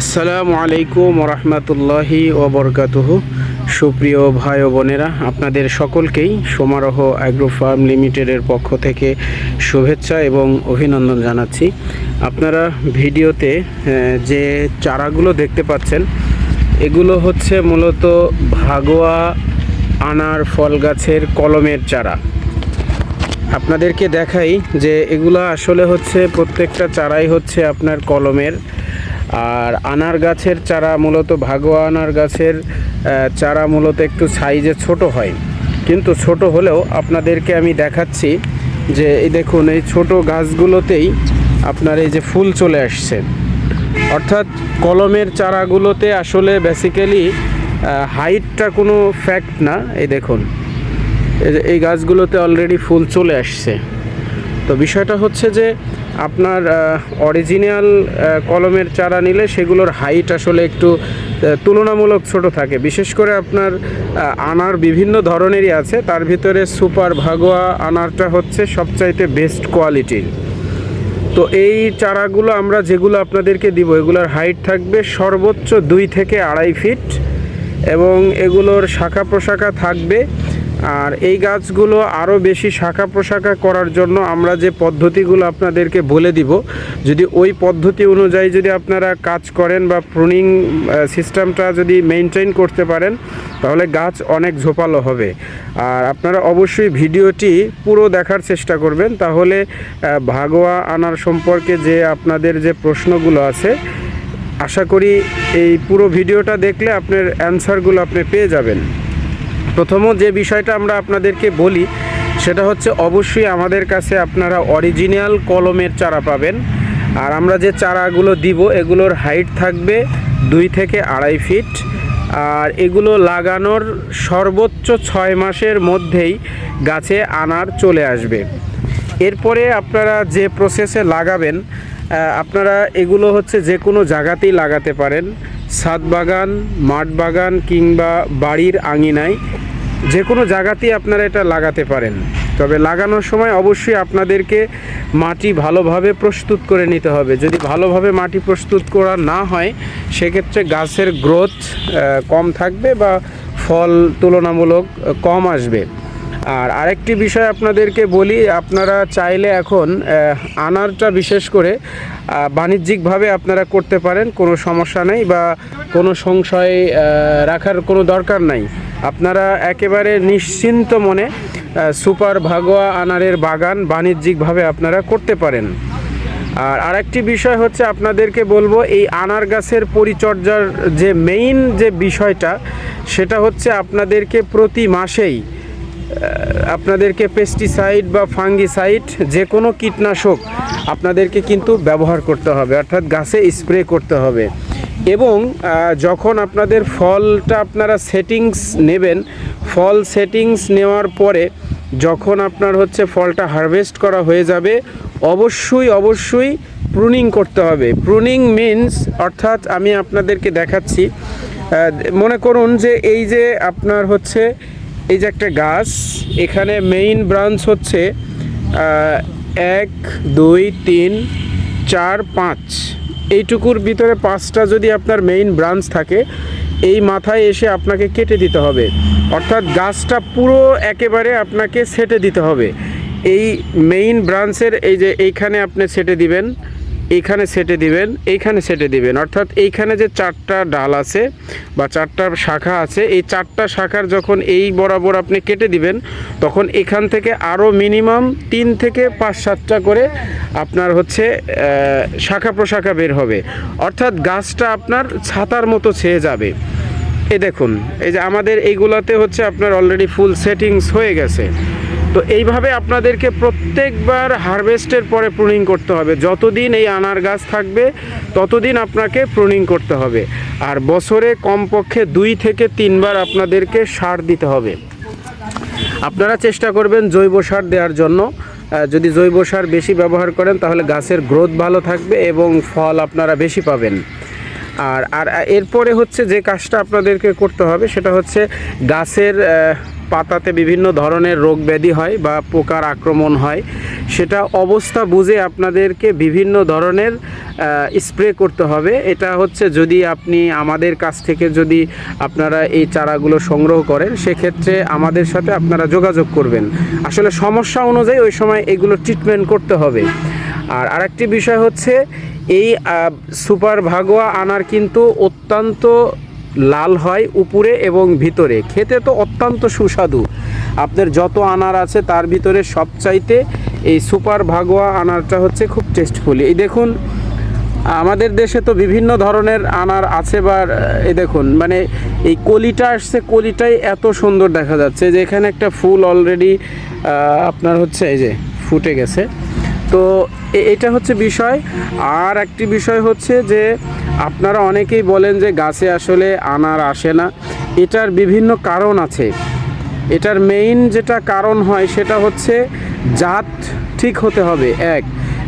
আসসালামু আলাইকুম রহমতুল্লাহি ওবরকাতুহ। সুপ্রিয় ভাই ও বোনেরা, আপনাদের সকলকেই সমারোহ অ্যাগ্রো ফার্ম লিমিটেডের পক্ষ থেকে শুভেচ্ছা এবং অভিনন্দন জানাচ্ছি। আপনারা ভিডিওতে যে চারাগুলো দেখতে পাচ্ছেন, এগুলো হচ্ছে মূলত ভাগোয়া আনার ফল গাছের কলমের চারা। আপনাদেরকে দেখাই যে এগুলো আসলে হচ্ছে প্রত্যেকটা চারাই হচ্ছে আপনার কলমের আর আনার গাছের চারা মূলত, ভাগোয়া আনার গাছের চারা মূলত একটু সাইজে ছোট হয়। কিন্তু ছোট হলেও আপনাদেরকে আমি দেখাচ্ছি যে, এই দেখুন, এই ছোট গাছগুলোতেই আপনার এই যে ফুল চলে আসছে। অর্থাৎ কলমের চারাগুলোতে আসলে বেসিক্যালি হাইটটা কোনো ফ্যাক্ট না। এই দেখুন, এই গাছগুলোতে অলরেডি ফুল চলে আসছে। তো বিষয়টা হচ্ছে যে আপনার অরিজিনাল কলমের চারা নিলে সেগুলোর হাইট আসলে একটু তুলনামূলক ছোট থাকে। বিশেষ করে আপনার আনার বিভিন্ন ধরনেরই আছে। তার ভিতরে সুপার ভাগোয়া আনারটা হচ্ছে সবচাইতে বেস্ট কোয়ালিটির তো এই চারাগুলো আমরা যেগুলো আপনাদেরকে দিব, এগুলোর হাইট থাকবে সর্বোচ্চ দুই থেকে আড়াই ফিট এবং এগুলোর শাখা প্রশাখা থাকবে আর এই গাছগুলো আরও বেশি শাখা প্রশাখা করার জন্য আমরা যে পদ্ধতিগুলো আপনাদেরকে বলে দিব, যদি ওই পদ্ধতি অনুযায়ী যদি আপনারা কাজ করেন বা প্রুনিং সিস্টেমটা যদি মেনটেন করতে পারেন, তাহলে গাছ অনেক ঝোপালো হবে। আর আপনারা অবশ্যই ভিডিওটি পুরো দেখার চেষ্টা করবেন, তাহলে ভাগোয়া আনার সম্পর্কে যে আপনাদের যে প্রশ্নগুলো আছে, আশা করি এই পুরো ভিডিওটা দেখলে আপনার অ্যান্সারগুলো আপনি পেয়ে যাবেন। প্রথমত যে বিষয়টা আমরা আপনাদেরকে বলি, সেটা হচ্ছে অবশ্যই আমাদের কাছে আপনারা অরিজিনাল কলমের চারা পাবেন। আর আমরা যে চারাগুলো দিব, এগুলোর হাইট থাকবে দুই থেকে আড়াই ফিট আর এগুলো লাগানোর সর্বোচ্চ ছয় মাসের মধ্যেই গাছে আনার চলে আসবে। এরপরে আপনারা যে প্রসেসে লাগাবেন আপনারা এগুলো হচ্ছে যে কোনো জায়গাতেই লাগাতে পারেন। ছাদ বাগান, মাঠ বাগান কিংবা বাড়ির আঙিনায়। যে কোনো জায়গাতেই আপনারা এটা লাগাতে পারেন। তবে লাগানোর সময় অবশ্যই আপনাদেরকে মাটি ভালোভাবে প্রস্তুত করে নিতে হবে। যদি ভালোভাবে মাটি প্রস্তুত করা না হয়, সেক্ষেত্রে গাছের গ্রোথ কম থাকবে বা ফল তুলনামূলক কম আসবে। আর আরেকটি বিষয় আপনাদেরকে বলি, আপনারা চাইলে এখন আনারটা বিশেষ করে বাণিজ্যিকভাবে আপনারা করতে পারেন, কোনো সমস্যা নেই বা কোনো সংশয় রাখার কোনো দরকার নাই। আপনারা একেবারে নিশ্চিন্ত মনে সুপার ভাগোয়া আনারের বাগান বাণিজ্যিকভাবে আপনারা করতে পারেন। আর আরেকটি বিষয় হচ্ছে আপনাদেরকে বলব, এই আনার গাছের পরিচর্যার যে মেইন যে বিষয়টা, সেটা হচ্ছে আপনাদেরকে প্রতি মাসেই আপনাদেরকে পেস্টিসাইড বা ফাঙ্গিসাইড যে কোনো কীটনাশক আপনাদেরকে কিন্তু ব্যবহার করতে হবে, অর্থাৎ গাছে স্প্রে করতে হবে। এবং যখন আপনাদের ফলটা আপনারা সেটিংস নেবেন, ফল সেটিংস নেওয়ার পরে যখন আপনার হচ্ছে ফলটা হারভেস্ট করা হয়ে যাবে, অবশ্যই অবশ্যই প্রুনিং করতে হবে। প্রুনিং মিন্স অর্থাৎ আমি আপনাদেরকে দেখাচ্ছি মনে করুন যে এই যে আপনার হচ্ছে, এই যে একটা গাছ, এখানে মেইন ব্রাঞ্চ হচ্ছে এক, দুই, তিন, চার, পাঁচ। এইটুকুর ভিতরে পাঁচটা যদি আপনার মেইন ব্রাঞ্চ থাকে, এই মাথায় এসে আপনাকে কেটে দিতে হবে। অর্থাৎ গাছটা পুরো একেবারে আপনাকে সেটে দিতে হবে। এই মেইন ব্রাঞ্চের এই যে এইখানে আপনি সেটে দিবেন এইখানে সেটে দিবেন, এইখানে সেটে দিবেন। অর্থাৎ এইখানে যে চারটা ডাল আছে বা চারটা শাখা আছে, এই চারটা শাখার যখন এই বরাবর আপনি কেটে দিবেন, তখন এখান থেকে আরও মিনিমাম তিন থেকে পাঁচ সাতটা করে আপনার হচ্ছে শাখা প্রশাখা বের হবে। অর্থাৎ গাছটা আপনার ছাতার মতো ছেয়ে যাবে। এই দেখুন, এই যে আমাদের এইগুলাতে হচ্ছে আপনার অলরেডি ফুল সেটিংস হয়ে গেছে। তো এইভাবে আপনাদেরকে প্রত্যেকবার হারভেস্টের পরে প্রুনিং করতে হবে। যতদিন এই আনার গাছ থাকবে, ততদিন আপনাকে প্রুনিং করতে হবে। আর বছরে কমপক্ষে দুই থেকে তিনবার আপনাদেরকে সার দিতে হবে। আপনারা চেষ্টা করবেন জৈব সার দেওয়ার জন্য। যদি জৈব সার বেশি ব্যবহার করেন, তাহলে গাছের গ্রোথ ভালো থাকবে এবং ফল আপনারা বেশি পাবেন। আর আর এরপরে হচ্ছে যে কাজটা আপনাদেরকে করতে হবে, সেটা হচ্ছে গাছের পাতাতে বিভিন্ন ধরনের রোগ ব্যাধি হয় বা পোকার আক্রমণ হয়, সেটা অবস্থা বুঝে আপনাদেরকে বিভিন্ন ধরনের স্প্রে করতে হবে। এটা হচ্ছে যদি আপনি আমাদের কাছ থেকে যদি আপনারা এই চারাগুলো সংগ্রহ করেন, সেক্ষেত্রে আমাদের সাথে আপনারা যোগাযোগ করবেন। আসলে সমস্যা অনুযায়ী ওই সময় এগুলো ট্রিটমেন্ট করতে হবে। আর আরেকটি বিষয় হচ্ছে, এই সুপার ভাগোয়া আনার কিন্তু অত্যন্ত লাল হয় উপরে এবং ভিতরে। খেতে তো অত্যন্ত সুস্বাদু। আপনার যত আনার আছে তার ভিতরে সবচাইতে এই সুপার ভাগোয়া আনারটা হচ্ছে খুব টেস্টফুল এই দেখুন, আমাদের দেশে তো বিভিন্ন ধরনের আনার আছে বা, এই দেখুন মানে এই কলিটা আসছে, কলিটাই এত সুন্দর দেখা যাচ্ছে যে এখানে একটা ফুল অলরেডি আপনার হচ্ছে এই যে ফুটে গেছে। তো এ- এটা হচ্ছে বিষয়। আর একটি বিষয় হচ্ছে যে আপনারা অনেকেই বলেন যে গাছে আসলে আনার আসে না। এটার বিভিন্ন কারণ আছে। এটার মেইন যেটা কারণ হয় সেটা হচ্ছে জাত ঠিক হতে হবে, এক।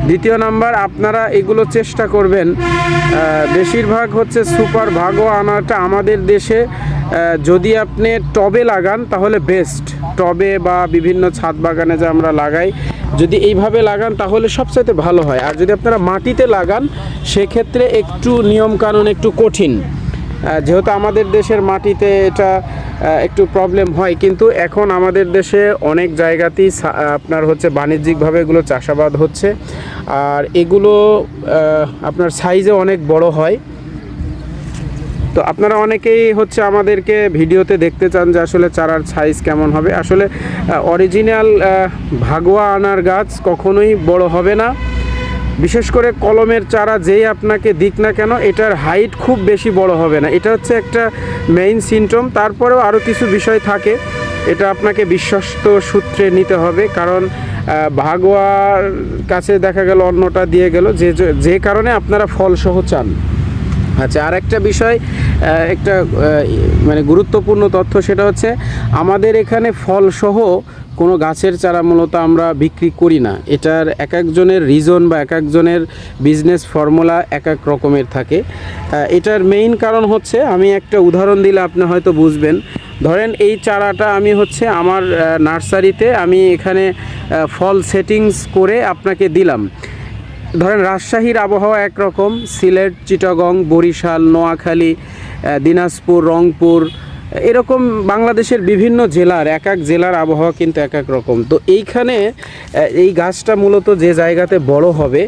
দ্বিতীয় নাম্বার, আপনারা এগুলো চেষ্টা করবেন। বেশিরভাগ হচ্ছে সুপার ভাগও আনাটা আমাদের দেশে যদি আপনি টবে লাগান, তাহলে বেস্ট টবে বা বিভিন্ন ছাদ বাগানে যে আমরা লাগাই, যদি এইভাবে লাগান, তাহলে সবচাইতে ভালো হয়। আর যদি আপনারা মাটিতে লাগান, সেক্ষেত্রে একটু নিয়মকানুন একটু কঠিন। যেহেতু আমাদের দেশের মাটিতে এটা একটু প্রবলেম হয়, কিন্তু এখন আমাদের দেশে অনেক জায়গাতেই আপনার হচ্ছে বাণিজ্যিকভাবে এগুলো চাষাবাদ হচ্ছে। আর এগুলো আপনার সাইজে অনেক বড় হয়। তো আপনারা অনেকেই হচ্ছে আমাদেরকে ভিডিওতে দেখতে চান যে আসলে চারার সাইজ কেমন হবে। আসলে অরিজিনাল ভাগোয়া আনার গাছ কখনোই বড় হবে না। বিশেষ করে কলমের চারা যেই আপনাকে দিক না কেন, এটার হাইট খুব বেশি বড় হবে না। এটা হচ্ছে একটা মেইন সিমটম তারপরেও আরও কিছু বিষয় থাকে, এটা আপনাকে বিশ্বস্ত সূত্রে নিতে হবে। কারণ ভাগোয়ার কাছে দেখা গেল, অন্যটা দিয়ে গেল। যে যে কারণে আপনারা ফলসহ চান। আচ্ছা আর একটা বিষয় একটা মানে গুরুত্বপূর্ণ তথ্য সেটা হচ্ছে আমাদের এখানে ফলসহ কোনো গাছের চারা মূলত আমরা বিক্রি করি না। এটার এক একজনের রিজন বা এক একজনের বিজনেস ফর্মুলা এক এক রকমের থাকে। এটার মেইন কারণ হচ্ছে, আমি একটা উদাহরণ দিলে আপনি হয়তো বুঝবেন। ধরেন এই চারাটা আমি হচ্ছে আমার নার্সারিতে আমি এখানে ফল সেটিংস করে আপনাকে দিলাম। ধরেন রাজশাহীর আবহাওয়া একরকম, সিলেট, চিটাগং, বরিশাল, নোয়াখালী দিনাজপুর, রংপুর, এরকম বাংলাদেশের বিভিন্ন জেলার এক এক জেলার আবহাওয়া কিন্তু এক এক রকম। তো এইখানে এই গাছটা মূলত যে জায়গাতে বড় হবে,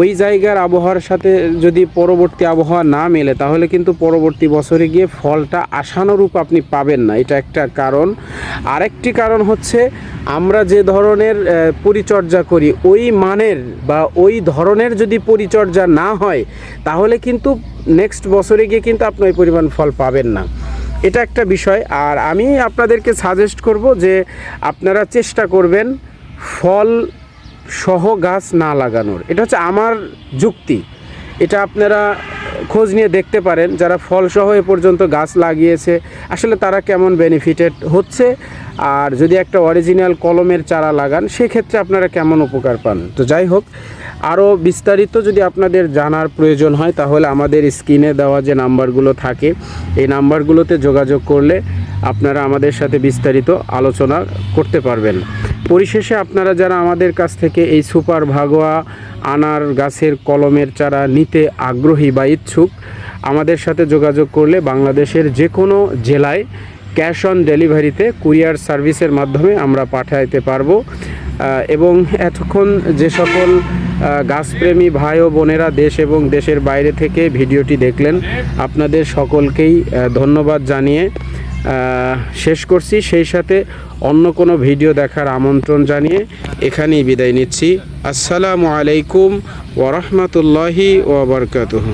ওই জায়গার আবহাওয়ার সাথে যদি পরবর্তী আবহাওয়া না মেলে, তাহলে কিন্তু পরবর্তী বছরে গিয়ে ফলটা আশানুরূপ আপনি পাবেন না। এটা একটা কারণ। আরেকটি কারণ হচ্ছে আমরা যে ধরনের পরিচর্যা করি, ওই মানের বা ওই ধরনের যদি পরিচর্যা না হয়, তাহলে কিন্তু নেক্সট বছরে গিয়ে কিন্তু আপনি ওই পরিমাণ ফল পাবেন না। এটা একটা বিষয়। আর আমি আপনাদেরকে সাজেস্ট করব যে, আপনারা চেষ্টা করবেন ফল সহ গাছ না লাগানোর। এটা হচ্ছে আমার যুক্তি। এটা আপনারা খোঁজ নিয়ে দেখতে পারেন, যারা ফলসহ এ পর্যন্ত গাছ লাগিয়েছে, আসলে তারা কেমন বেনিফিটেড হচ্ছে। আর যদি একটা অরিজিনাল কলমের চারা লাগান, সেক্ষেত্রে আপনারা কেমন উপকার পান? তো যাই হোক আরও বিস্তারিত যদি আপনাদের জানার প্রয়োজন হয়, তাহলে আমাদের স্ক্রিনে দেওয়া যে নাম্বারগুলো থাকে, এই নাম্বারগুলোতে যোগাযোগ করলে আপনারা আমাদের সাথে বিস্তারিত আলোচনা করতে পারবেন। পরিশেষে আপনারা যারা আমাদের কাছ থেকে এই সুপার ভাগোয়া আনার গাছের কলমের চারা নিতে আগ্রহী বা ইচ্ছুক, আমাদের সাথে যোগাযোগ করলে বাংলাদেশের যে কোনো জেলায় ক্যাশ অন ডেলিভারিতে কুরিয়ার সার্ভিসের মাধ্যমে আমরা পাঠাইতে পারব। এবং এতক্ষণ যে সকল গাছপ্রেমী ভাই ও বোনেরা দেশ এবং দেশের বাইরে থেকে ভিডিওটি দেখলেন, আপনাদের সকলকেই ধন্যবাদ জানিয়ে শেষ করছি। সেই সাথে অন্য কোনো ভিডিও দেখার আমন্ত্রণ জানিয়ে এখানেই বিদায় নিচ্ছি। আসসালামু আলাইকুম ওরহমতুল্লাহি ওবরকাতুহ